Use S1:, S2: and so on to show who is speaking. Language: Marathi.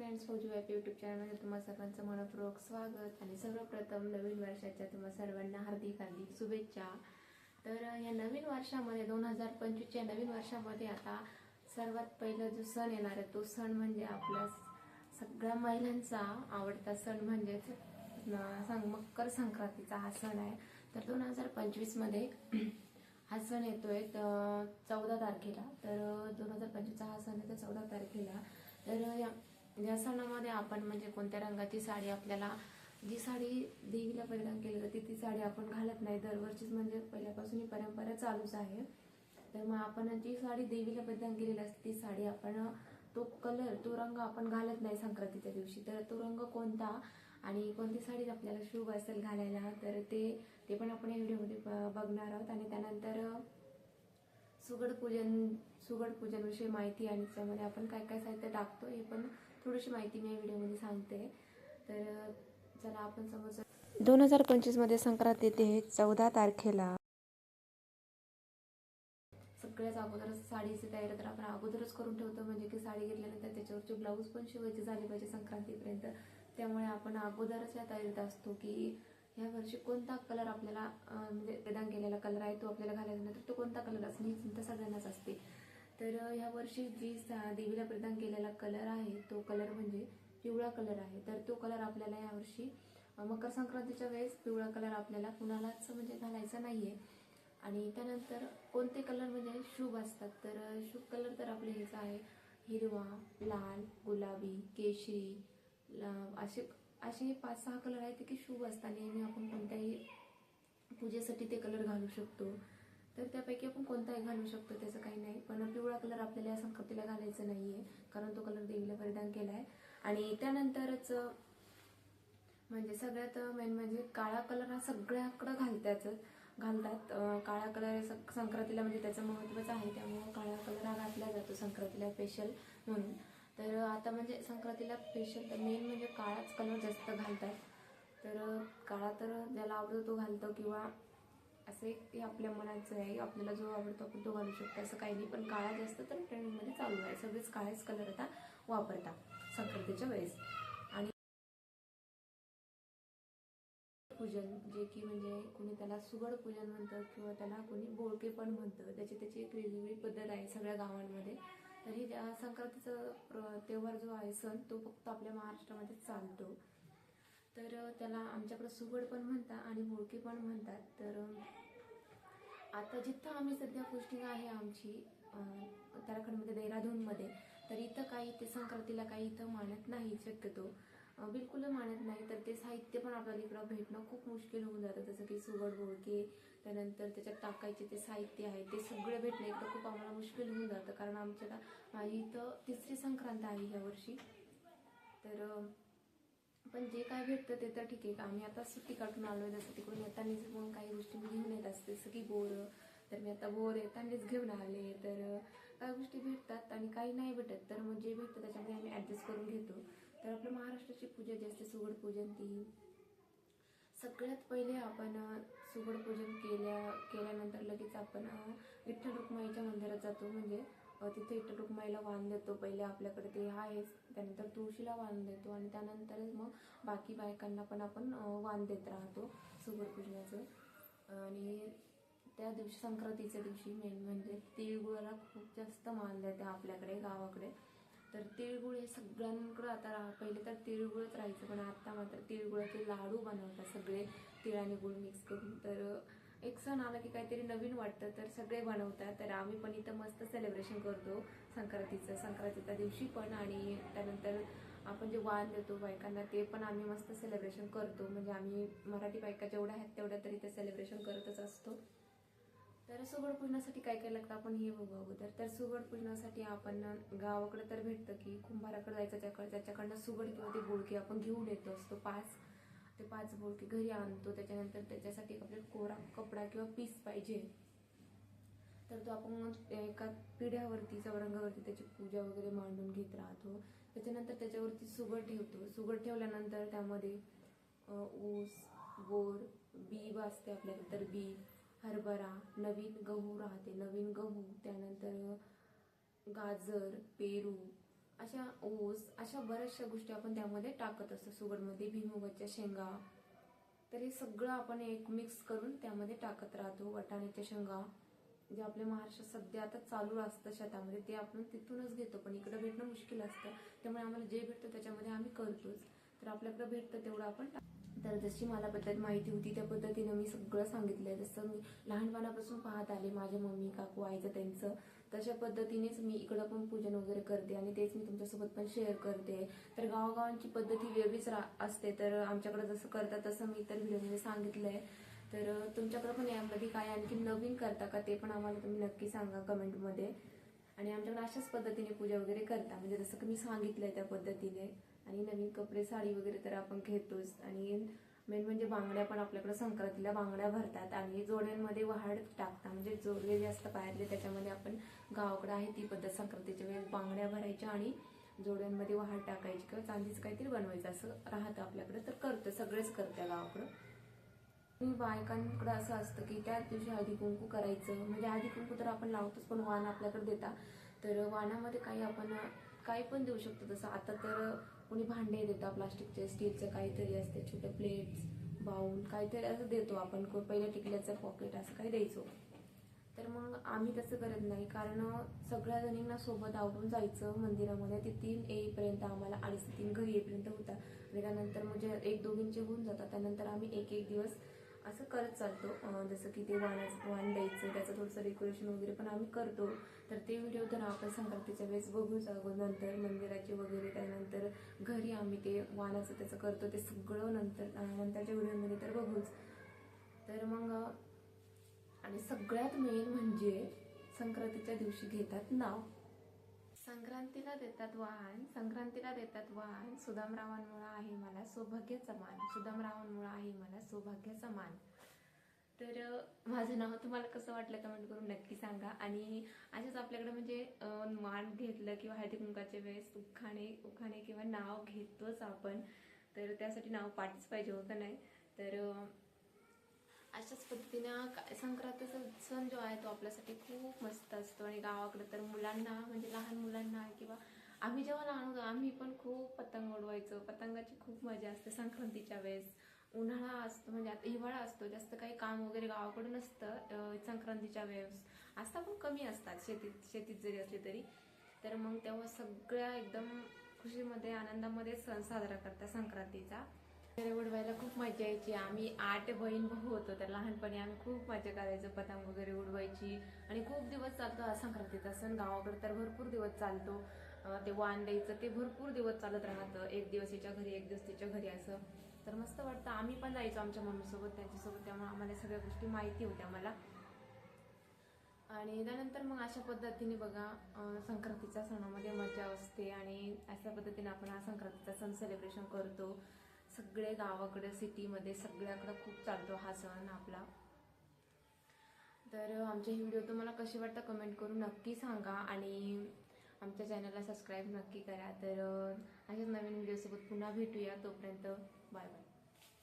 S1: फ्रेंड्स फौजी वाईफ यूट्यूब चॅनलमध्ये तुम्हा सर्वांचं मनपूर्वक स्वागत आणि सर्वप्रथम नवीन वर्षाच्या तुम्हा सर्वांना हार्दिक हार्दिक शुभेच्छा. तर या नवीन वर्षामध्ये दोन हजार पंचवीसच्या नवीन वर्षामध्ये आता सर्वात पहिला जो सण येणार आहे तो सण म्हणजे आपला सगळ्या महिलांचा आवडता सण म्हणजेच सांग मकर संक्रांतीचा हा सण आहे. तर दोन हजार पंचवीसमध्ये हा सण येतोय चौदा तारखेला. तर दोन हजार पंचवीसचा हा सण येतो चौदा तारखेला. तर या या सणामध्ये आपण म्हणजे कोणत्या रंगाची साडी आपल्याला जी साडी देवीला परिधान केली जाते ती साडी आपण घालत नाही. दरवर्षीच म्हणजे पहिल्यापासून ही परंपरा चालूच आहे. तर मग आपण जी साडी देवीला परिधान केलेली असते ती साडी आपण तो कलर तो रंग आपण घालत नाही संक्रांतीच्या दिवशी. तर तो रंग कोणता आणि कोणती साडी आपल्याला शुभ असेल घालायला तर ते ते पण आपण या व्हिडिओमध्ये ब- बघणार आहोत. आणि त्यानंतर सुगड पूजन सुगड पूजनविषयी माहिती आणि त्यामध्ये आपण काय काय साहित्य टाकतो हे पण थोडीशी माहिती मी या व्हिडिओमध्ये सांगते. तर चला आपण समज दोन हजार पंचवीसमध्ये संक्रांत येते चौदा तारखेला. सगळ्याच अगोदरच साडीची तयारी तर आपण अगोदरच करून ठेवतो म्हणजे की साडी घेतल्यानंतर त्याच्यावरची ब्लाऊज पण शिवायची झाली पाहिजे संक्रांतीपर्यंत. त्यामुळे आपण अगोदरच या तयारीत असतो की ह्या वर्षी कोणता कलर आपल्याला म्हणजे प्रदान केलेला कलर आहे तो आपल्याला घालायचा नाही तर तो कोणता कलर असेल ही चिंता सगळ्यांनाच असते. तर ह्या वर्षी जी देवीला प्रदान केलेला कलर आहे तो कलर म्हणजे पिवळा कलर आहे. तर तो कलर आपल्याला यावर्षी अं, मकर संक्रांतीच्या वेळेस पिवळा कलर आपल्याला कुणालाच म्हणजे घालायचा नाहीये. आणि त्यानंतर कोणते कलर म्हणजे शुभ असतात तर शुभ कलर तर आपले हेच आहे. हिरवा लाल गुलाबी केशरी ल- असे असे पाच सहा कलर आहेत की शुभ असतात. नेहमी आपण कोणत्याही पूजेसाठी ते कलर घालू शकतो. तर त्यापैकी आपण कोणताही घालू शकतो त्याचं काही नाही. पण पिवळा कलर आपल्याला या संक्रांतीला घालायचं नाहीये. कारण तो कलर देवीला परिधान केला आहे आणि त्यानंतरच म्हणजे सगळ्यात मेन म्हणजे काळा कलर हा सगळ्याकडं घालताच घालतात. काळा कलर सं- संक्रांतीला म्हणजे त्याचं महत्त्वच आहे. त्यामुळं काळा कलर हा घातला जातो संक्रांतीला स्पेशल म्हणून. तर आता म्हणजे संक्रांतीला स्पेशल मेन म्हणजे काळाच कलर जास्त घालतात. तर काळा तर ज्याला आवडतो तो घालतो किंवा असं एक आपल्या मनाचं आहे आपल्याला जो आवडतो आपण तो घालू शकतो. असं काही नाही पण काळा जास्त तर ट्रेंडिंगमध्ये चालू आहे. सगळेच काळेच कलर आता वापरतात संक्रांतीच्या वेळेस. आणि पूजन जे की म्हणजे कोणी त्याला सुगड पूजन म्हणतं किंवा त्याला कोणी बोळके पण म्हणतं त्याची त्याची एक वेगवेगळी पद्धत आहे सगळ्या गावांमध्ये. तर ही संक्रांतीचा त्योहार तेव्हार जो आहे सण तो फक्त आपल्या महाराष्ट्रामध्ये चालतो. तर त्याला आमच्याकडे सुगड पण म्हणतात आणि बोळके पण म्हणतात. तर आता जिथं आम्ही सध्या पोस्टिंग आहे आमची उत्तराखंडमध्ये देहरादूनमध्ये तर इथं काही ते संक्रांतीला काही इथं मानत नाही शक्यतो. बिलकुल मानत नाही. तर ते साहित्य पण आपल्याला इकडं भेटणं खूप मुश्किल होऊन जातं. जसं की सुगड बोळके त्यानंतर त्याच्यात टाकायचे ते साहित्य आहे ते सगळं भेटणं इकडं खूप आम्हाला मुश्किल होऊन जातं. कारण आमच्या माझी इथं तिसरी संक्रांत आहे यावर्षी तर पण जे काय भेटतं ते तर ठीक आहे का? आम्ही आता सुट्टी काढून आलो आहे जसं तिकडून येतानीच म्हणून काही गोष्टी मी घेऊन येत असते जसं की बोरं. तर मी आता बोर येतानीच घेऊन आले तर काही गोष्टी भेटतात आणि काही नाही भेटत. तर मग जे भेटतं त्याच्यामध्ये आम्ही ॲडजस्ट करून घेतो. तर आपल्या महाराष्ट्राची पूजा जी असते सुगड पूजन ती. सगळ्यात पहिले आपण सुगड पूजन केल्या केल्यानंतर लगेच आपण विठ्ठल रुक्माईच्या मंदिरात जातो. म्हणजे तिथे विठ्ठल वाण देतो. पहिले आपल्याकडे ते आहेच. त्यानंतर तुळशीला वाण देतो आणि त्यानंतरच मग बाकी बायकांना पण आपण वाण देत राहतो सुगरपूजनाचं. आणि त्या दिवशी संक्रांतीच्या दिवशी मेन म्हणजे तिळगुळाला खूप जास्त मान देते आपल्याकडे गावाकडे. तर तिळगुळ हे सगळ्यांकडं आता रा पहिले तर तिळगुळच राहायचं पण आता मात्र तिळगुळाचे लाडू बनवतात सगळे. तिळ आणि गुळ मिक्स करून. तर एक सण आला की काहीतरी नवीन वाटतं तर सगळे बनवतात. तर आम्ही पण इथं मस्त सेलिब्रेशन करतो संक्रांतीचं. संक्रांतीच्या दिवशी पण आणि त्यानंतर आपण जे वाण देतो बायकांना ते पण आम्ही मस्त सेलिब्रेशन करतो. म्हणजे आम्ही मराठी बायका जेवढ्या आहेत तेवढ्या तरी ते सेलिब्रेशन करतच असतो. तर सुगड पूजनासाठी काय काय लागतं आपण हे बघू अगोदर. तर सुगड पूजनासाठी आपण गावाकडे तर भेटतं की कुंभाराकडे जायचं त्याकडे त्याच्याकडनं सुगड किंवा ते गुळकी आपण घेऊन येतो असतो. पाच ते पाच बोलके घरी आणतो त्याच्यानंतर त्याच्यासाठी आपल्याला कोरा कपडा किंवा पीस पाहिजे. तर तो आपण एका पिढ्यावरती चौरंगावरती त्याची पूजा वगैरे मांडून घेत राहतो. त्याच्यानंतर त्याच्यावरती सुगड ठेवतो. सुगड ठेवल्यानंतर त्यामध्ये ऊस बोर बी असते आपल्याला. तर बी हरभरा नवीन गहू राहते. नवीन गहू त्यानंतर गाजर पेरू अशा ऊस अशा बऱ्याचशा गोष्टी आपण त्यामध्ये टाकत असतो. सुगडमध्ये भीमुगाच्या शेंगा. तर हे सगळं आपण एक मिक्स करून त्यामध्ये टाकत राहतो. वाटाण्याच्या शेंगा जे आपल्या महाराष्ट्रात सध्या आता चालू असतं शेतामध्ये ते आपण तिथूनच घेतो. पण इकडे भेटणं मुश्किल असतं. त्यामुळे आम्हाला जे भेटतं त्याच्यामध्ये आम्ही करतोच. तर आपल्याकडे भेटतं तेवढं आपण टाक- तर जशी मला पद्धत माहिती होती त्या पद्धतीनं मी सगळं सांगितलंय. जसं मी लहानपणापासून पाहत आले माझ्या मम्मी काकू आईचं त्यांचं. तशा पद्धतीनेच मी इकडं पण पूजन वगैरे करते आणि तेच मी तुमच्यासोबत पण शेअर करते. तर गावागावांची पद्धती वेगळीच रा असते. तर आमच्याकडे जसं करतात तसं मी तर व्हिडिओमध्ये सांगितलंय. तर तुमच्याकडे पण यामध्ये काय आणखी नवीन करता का ते पण आम्हाला तुम्ही नक्की सांगा कमेंटमध्ये. आणि आमच्याकडे अशाच पद्धतीने पूजा वगैरे करता. म्हणजे जसं की मी सांगितलंय त्या पद्धतीने. आणि नवीन कपडे साडी वगैरे तर आपण घेतोच. आणि मेन म्हणजे बांगड्या पण आपल्याकडे संक्रांतीला बांगड्या भरतात आणि जोड्यांमध्ये वहाड टाकता. म्हणजे जोडवे जे असतात पायातले त्याच्यामध्ये आपण गावाकडे आहे ती पद्धत संक्रांतीच्या वेळेस बांगड्या भरायच्या आणि जोड्यांमध्ये वहाड टाकायची किंवा चांदीच काहीतरी बनवायचं असं राहतं आपल्याकडे. तर करतं सगळेच करतं गावाकडं. आणि बायकांकडं असं असतं की त्याच दिवशी हळदी कुंकू करायचं. म्हणजे हळदी कुंकू तर आपण लावतोच पण वाण आपल्याकडे देता. तर वाणामध्ये काही आपण काही पण देऊ शकतो. जसं आता तर कोणी भांडे देतात प्लास्टिकचे स्टीलचे काहीतरी असते छोटे प्लेट्स बाऊल काहीतरी असं देतो आपण. को- पहिल्या टिकल्याचं पॉकेट असं काही द्यायचो. तर मग आम्ही तसं करत नाही. कारण सगळ्या जणींना सोबत आवरून जायचं मंदिरामध्ये. ते तीन येईपर्यंत आम्हाला अडीच ते तीन घरी येईपर्यंत होता. आणि त्यानंतर म्हणजे एक दोघींचे होऊन जातात. त्यानंतर आम्ही एक एक दिवस असं करत चालतो. जसं की ते वाणाचं वाण द्यायचं त्याचं थोडंसं डेकोरेशन वगैरे पण आम्ही करतो. तर ते व्हिडिओ तर आपण संक्रांतीच्या वेळेस बघूच अगोदर नंतर मंदिराचे वगैरे त्यानंतर घरी आम्ही ते वाणाचं त्याचं करतो. ते सगळं नंतर नंतरच्या व्हिडिओमध्ये तर बघूच. तर मग आणि सगळ्यात मेन म्हणजे संक्रांतीच्या दिवशी घेतात नाव. संक्रांतीला देतात वाहन संक्रांतीला देतात वाहन. सुदामरावांमुळं आहे मला सौभाग्याचा मान. सुदामरावांमुळं आहे मला सौभाग्याचा मान. तर माझं नाव तुम्हाला कसं वाटलं कमेंट करून नक्की सांगा. आणि असेच आपल्याकडे म्हणजे मान घेतलं किंवा हळदी कुंकाच्या वेळेस उखाणे उखाणे किंवा नाव घेतोच आपण. तर त्यासाठी नाव पाठच पाहिजे होतं नाही. तर अशाच पद्धतीनं काय संक्रांतीचा सण जो आहे तो आपल्यासाठी खूप मस्त असतो. आणि गावाकडे तर मुलांना म्हणजे लहान मुलांना किंवा आम्ही जेव्हा लहान होतो आम्ही पण खूप पतंग उडवायचो. पतंगाची खूप मजा असते संक्रांतीच्या वेळेस. उन्हाळा असतो म्हणजे आता हिवाळा असतो जास्त काही काम वगैरे गावाकडे नसतं संक्रांतीच्या वेळेस. असता पण कमी असतात शेतीत शेतीत जरी असली तरी. तर मग तेव्हा सगळ्या एकदम खुशीमध्ये आनंदामध्ये सण साजरा करतात संक्रांतीचा. वगैरे उडवायला खूप मजा यायची. आम्ही आठ बहीण भाऊ होतो तर लहानपणी आम्ही खूप मजा करायचो. पतंग वगैरे उडवायची आणि खूप दिवस चालतो. हा संक्रांतीचा सण गावाकडे तर भरपूर दिवस चालतो. ते वाण द्यायचं ते भरपूर दिवस चालत राहतं. एक दिवस याच्या घरी एक दिवस त्याच्या घरी असं. तर मस्त वाटतं. आम्ही पण जायचो आमच्या मम्मीसोबत त्यांच्यासोबत. त्यामुळे आम्हाला सगळ्या गोष्टी माहिती होत्या मला. आणि त्यानंतर मग अशा पद्धतीने बघा संक्रांतीच्या सणामध्ये मजा असते आणि अशा पद्धतीने आपण हा संक्रांतीचा सण सेलिब्रेशन करतो. सगळे गावाकडे सिटीमध्ये सगळ्याकडे खूप चालतो हा सण आपला. तर आमचे ही व्हिडिओ तुम्हाला कसे वाटतं कमेंट करून नक्की सांगा आणि आमच्या चॅनलला सबस्क्राईब नक्की करा. तर अं, अशाच नवीन व्हिडिओसोबत पुन्हा भेटूया. तोपर्यंत बाय बाय.